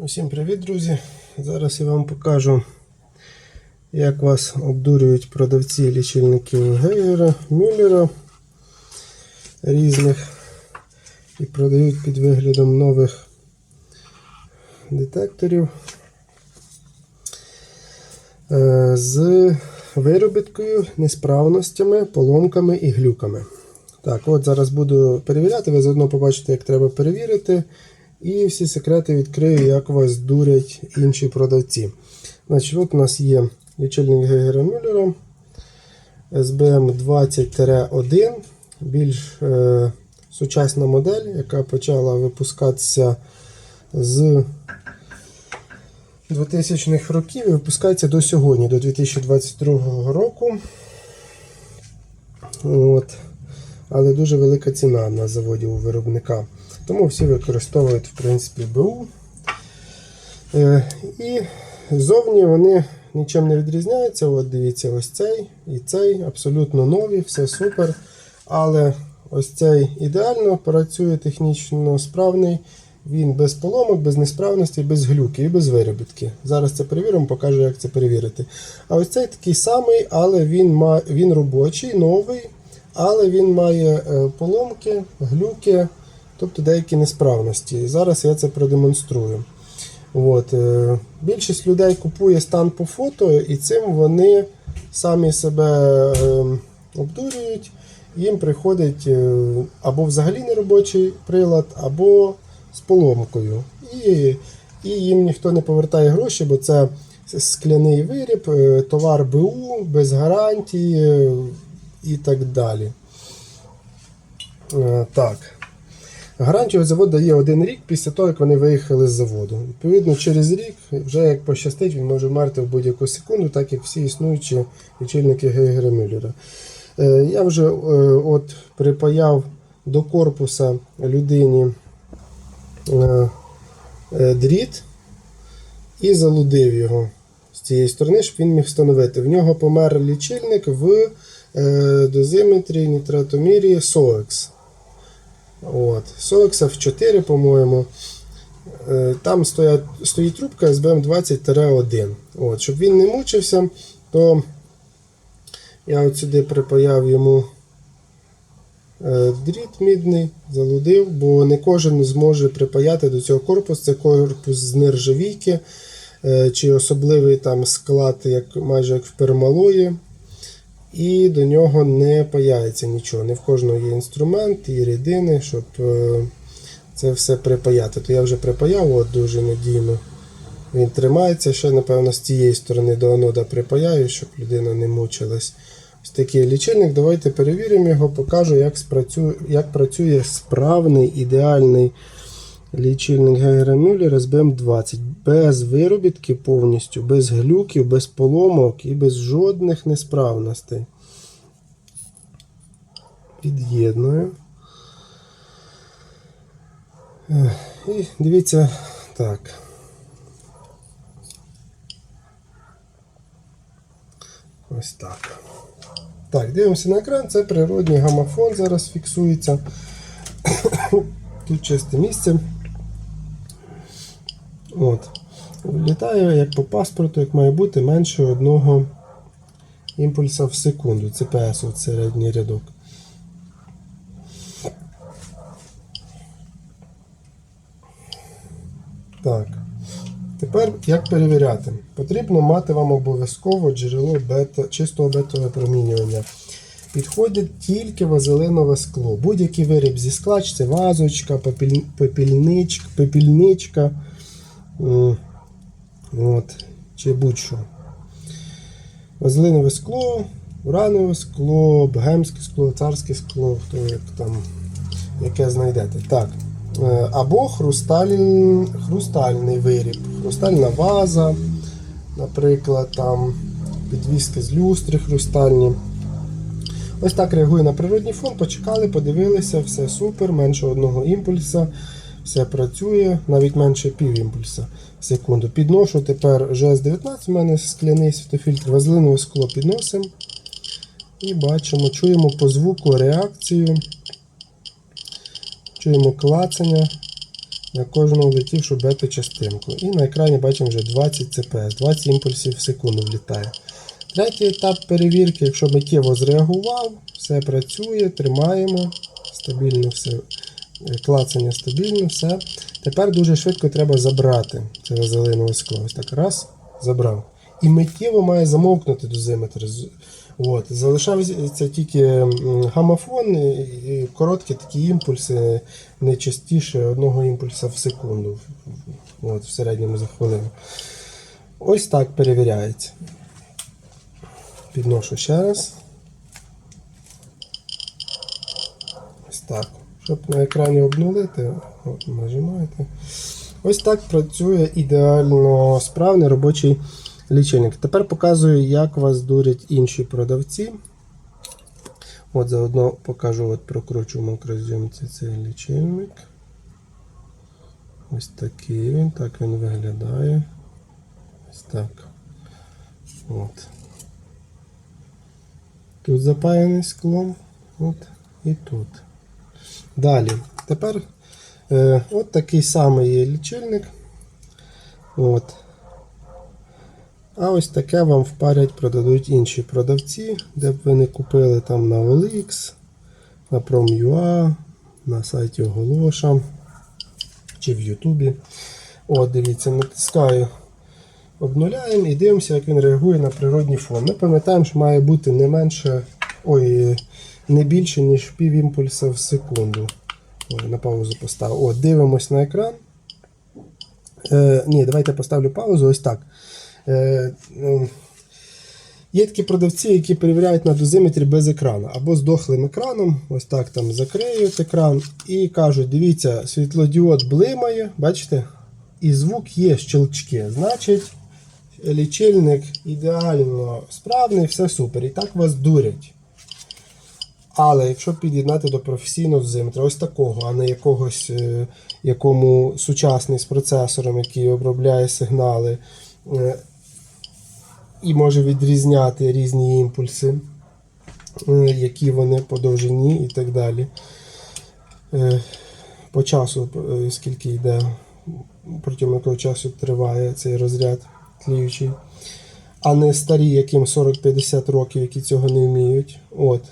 Усім привіт, друзі! Зараз я вам покажу, як вас обдурюють продавці лічильників Гейгера, Мюллера різних і продають під виглядом нових детекторів е, з виробіткою, несправностями, поломками і глюками. Так, от зараз буду перевіряти, ви заодно побачите, як треба перевірити. І всі секрети відкрию, як вас дурять інші продавці. Значить, от у нас є лічильник Гегера Мюллера SBM 20-1, більш е, сучасна модель, яка почала випускатися з 2000-х років і випускається до сьогодні, до 2022 року. От. Але дуже велика ціна на заводі у виробника. Тому всі використовують в принципі БУ. Е, і зовні вони нічим не відрізняються. От дивіться, ось цей і цей абсолютно нові, все супер. Але ось цей ідеально працює технічно справний. Він без поломок, без несправності, без глюки і без виробітки. Зараз це перевіримо, покажу, як це перевірити. А ось цей такий самий, але він, він робочий, новий, але він має е, поломки, глюки тобто деякі несправності. І Зараз я це продемонструю. От. е, Більшість людей купує стан по фото, і цим вони самі себе е, обдурюють. Їм приходить е, або взагалі неробочий прилад, або з поломкою. І, і їм ніхто не повертає гроші, бо це скляний виріб, товар БУ без гарантії і так далі. Е, Так. Гарантію завод дає один рік після того, як вони виїхали з заводу. Відповідно, через рік, вже як пощастить, він може вмерти в будь-яку секунду, так як всі існуючі лічильники Гейгера Мюллера. Е, Я вже е, от припаяв до корпуса людині дріт і залудив його з цієї сторони, щоб він міг встановити. В нього помер лічильник в дозиметрі нітратомірі SOEX. От. SOEX F4, по-моєму. Е, Там стоять, стоїть трубка SBM 20-1. От. Щоб він не мучився, то я от сюди припаяв йому е, дріт мідний, залудив, бо не кожен зможе припаяти до цього корпусу. Це корпус з нержавійки, е, чи особливий там склад, як, майже як в пермалої. І до нього не паяється нічого. Не в кожного є інструмент і рідини, щоб е, це все припаяти. То я вже припаяв от дуже надійно. Він тримається ще, напевно, з цієї сторони до анода припаяю, щоб людина не мучилась. Ось такий лічильник. Давайте перевіримо його, покажу, як, спрацює, як працює справний ідеальний лічильник Гейгера Мюллера SBM 20 без виробітки повністю, без глюків, без поломок і без жодних несправностей. Під'єдную. І дивіться так. Ось так. Так, дивимося на екран, це природній гамафон зараз фіксується. Тут чисте місце. От. Літає як по паспорту, як має бути менше одного імпульса в секунду. CPS, от середній рядок. Так. Тепер як перевіряти? Потрібно мати вам обов'язково джерело бета, чистого бетового промінювання. Підходить тільки вазелинове скло. Будь-який виріб зі скла, чи це вазочка, пепіль, пепільничка, пепільничка м, от, чи будь-що. Вазелинове скло, уранове скло, богемське скло, царське скло, хто як там, яке знайдете. Так. Е, Або хрусталь, хрустальний виріб, хрустальна ваза, наприклад, там підвіски з люстри хрустальні. Ось так реагує на природній фон. Почекали, подивилися, все супер, менше одного імпульса, все працює, навіть менше пів імпульса в секунду. Підношу тепер GS19, у мене скляний світофільтр, вазелинове скло підносимо. І бачимо, чуємо по звуку реакцію. Чуємо клацання. на кожну влетівшу бета-частинку. І на екрані бачимо вже 20 ЦПС, 20 імпульсів в секунду влітає. Третій етап перевірки, якщо миттєво зреагував, все працює, тримаємо, стабільно все, клацання стабільно, все. Тепер дуже швидко треба забрати це вазелинове скло. Ось так раз, забрав. І миттєво має замовкнути дозиметр. От. Залишався тільки і і короткі такі імпульси, не частіше одного імпульса в секунду. От, в середньому за хвилину. Ось так перевіряється. Підношу ще раз. Ось так. Щоб на екрані обнулити, от, нажимаєте. Ось так працює ідеально справний робочий лічильник. Тепер показую, як вас дурять інші продавці. От заодно покажу, от прокручу макрозйомці цей лічильник. Ось такий він, так він виглядає. Ось так. От. Тут запаяний склом. От і тут. Далі. Тепер е, от такий самий є лічильник. От. А ось таке вам впарять, продадуть інші продавці, де б ви не купили там на OLX, на Prom.ua, на сайті Оголоша чи в Ютубі. От, дивіться, натискаю, обнуляємо і дивимося, як він реагує на природній фон. Ми пам'ятаємо, що має бути не менше, ой, не більше, ніж пів імпульса в секунду. Ой, на паузу поставив. От, дивимось на екран. Е, ні, давайте поставлю паузу. Ось так. Е, е, Є такі продавці, які перевіряють на дозиметрі без екрану або з дохлим екраном. Ось так там закриють екран і кажуть: дивіться, світлодіод блимає, бачите? І звук є щелчки. Значить, лічильник ідеально справний, все супер. І так вас дурять. Але якщо під'єднати до професійного дозиметра, ось такого, а не якогось, е, якому сучасний з процесором, який обробляє сигнали, е, і може відрізняти різні імпульси, е, які вони по довжині і так далі. По часу, скільки йде, протягом якого часу триває цей розряд тліючий. А не старі, яким 40-50 років, які цього не вміють. От.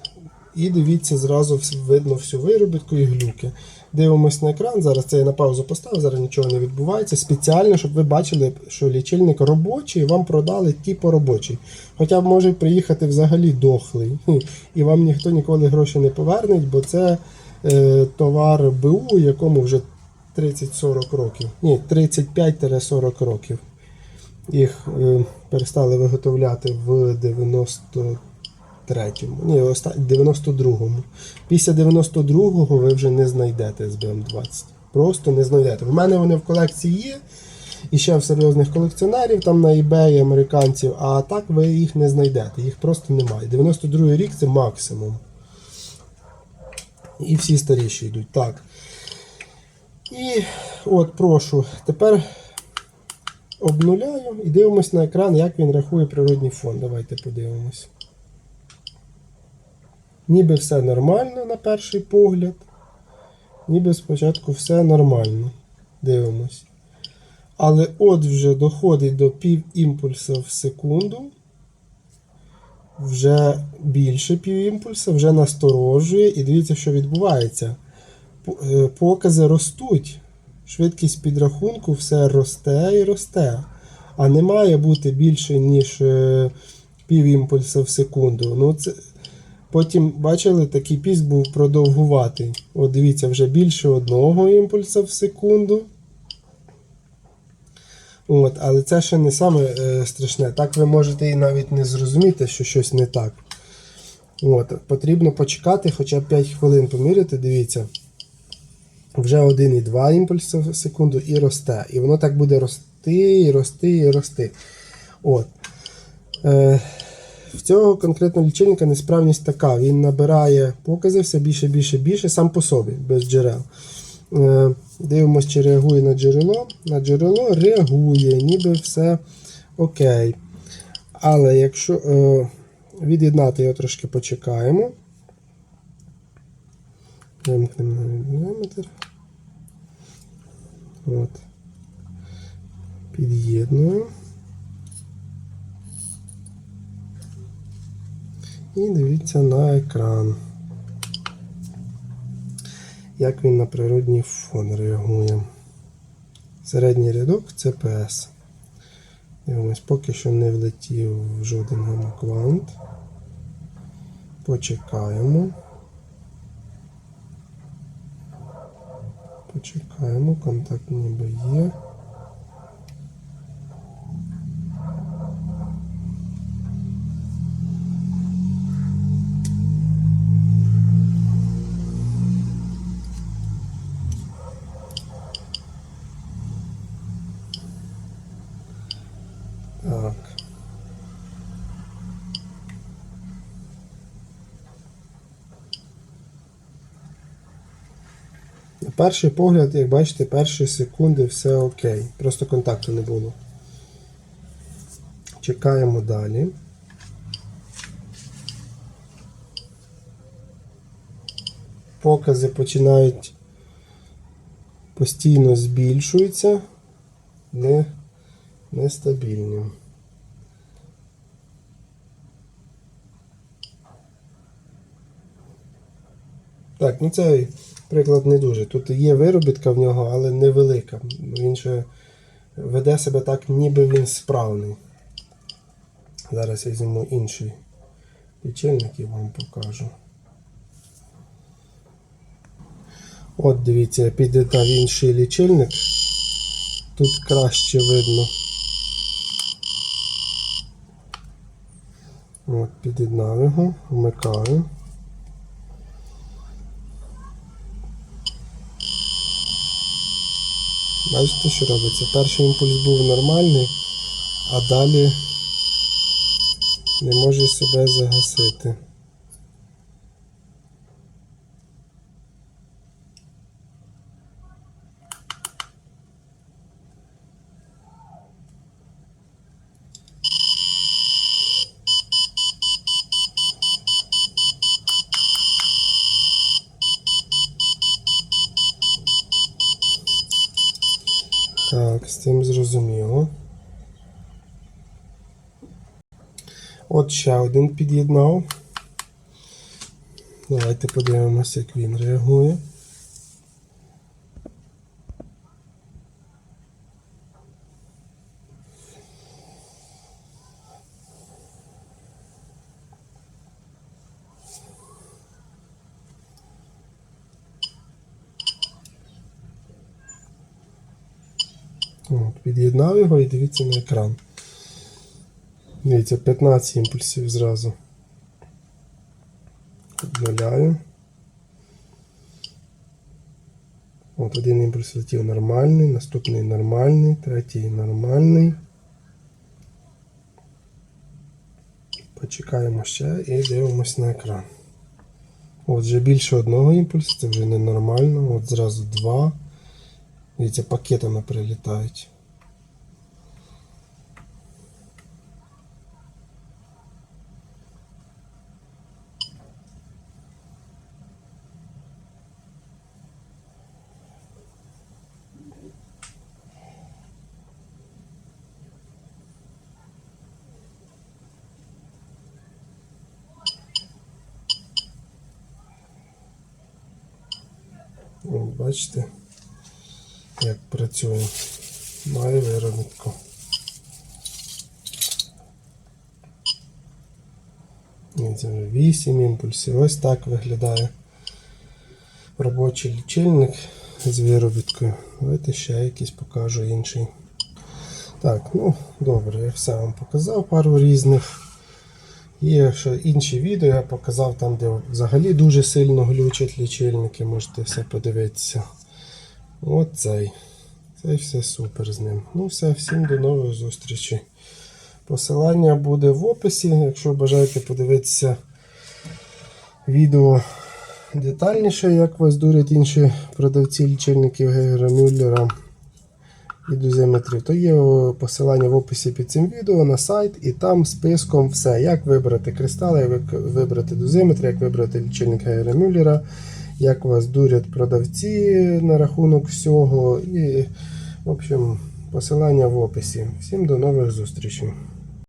І дивіться, зразу видно всю виробітку і глюки. Дивимось на екран. Зараз це я на паузу поставив, зараз нічого не відбувається. Спеціально, щоб ви бачили, що лічильник робочий, вам продали типу робочий. Хоча може приїхати взагалі дохлий. І вам ніхто ніколи гроші не поверне, бо це е, товар БУ, якому вже 30-40 років. Ні, 35-40 років. Їх е, перестали виготовляти в 90 93-му, ні, 92-му. Після 92-го ви вже не знайдете SBM20. Просто не знайдете. В мене вони в колекції є. І ще в серйозних колекціонерів, там на eBay американців, а так ви їх не знайдете, їх просто немає. 92-й рік це максимум. І всі старіші йдуть. Так. І от прошу. Тепер обнуляю і дивимось на екран, як він рахує природній фон. Давайте подивимось. Ніби все нормально на перший погляд. Ніби спочатку все нормально. Дивимось. Але от вже доходить до пів імпульса в секунду. Вже більше пів імпульса, вже насторожує. І дивіться, що відбувається. Е, Покази ростуть. Швидкість підрахунку все росте і росте. А не має бути більше, ніж е, пів імпульса в секунду. Ну, це... Потім, бачили, такий піск був продовгуватий. От дивіться, вже більше одного імпульса в секунду. От, але це ще не саме е, страшне. Так ви можете і навіть не зрозуміти, що щось не так. От, потрібно почекати хоча б 5 хвилин поміряти, дивіться. Вже 1,2 імпульси в секунду і росте. І воно так буде рости, і рости, і рости. От. Е, в цього конкретного лічильника несправність така. Він набирає покази все більше, більше, більше сам по собі, без джерел. Е, Дивимось, чи реагує на джерело. На джерело реагує, ніби все окей. Але якщо е, від'єднати його трошки почекаємо. Вимкнемо діаметр. От. Під'єдную. І дивіться на екран. Як він на природній фон реагує. Середній рядок CPS. Дивимось, поки що не влетів в жоден гамаквант. Почекаємо. Почекаємо, контакт ніби є. Перший погляд, як бачите, перші секунди все окей. Просто контакту не було. Чекаємо далі. Покази починають постійно збільшуються, не, нестабільні. Так, ну цей приклад не дуже. Тут є виробітка в нього, але невелика. Він ще веде себе так, ніби він справний. Зараз я візьму інший лічильник і вам покажу. От дивіться, я під'єднав інший лічильник. Тут краще видно. От, під'єднав його, вмикаю. Бачите, що робиться? Перший імпульс був нормальний, а далі не може себе загасити. Так, з цим зрозуміло. От ще один під'єднав. Давайте подивимося, як він реагує. От, під'єднав його і дивіться на екран. Дивіться, 15 імпульсів зразу. Обнуляю. От один імпульс летів нормальний, наступний нормальний, третій нормальний. Почекаємо ще і дивимось на екран. От вже більше одного імпульсу, це вже ненормально. От зразу два. Дивіться, пакетами прилітають. Бачите? Як працює. Має виробітку. Це вже 8 імпульсів. Ось так виглядає робочий лічильник з виробіткою. Давайте ще якийсь покажу інший. Так, ну добре, я все вам показав пару різних. Є ще інші відео, я показав там, де взагалі дуже сильно глючать лічильники, можете все подивитися. От цей. Цей все супер з ним. Ну все, всім до нових зустрічей. Посилання буде в описі. Якщо бажаєте подивитися відео детальніше, як вас дурять інші продавці лічильників Гейгера Мюллера і дозиметрів, то є посилання в описі під цим відео на сайт, і там списком все. Як вибрати кристали, як вибрати дозиметр, як вибрати лічильник Гейгера Мюллера як вас дурять продавці на рахунок всього. І В общем, посилання в описі. Всім до нових зустрічей.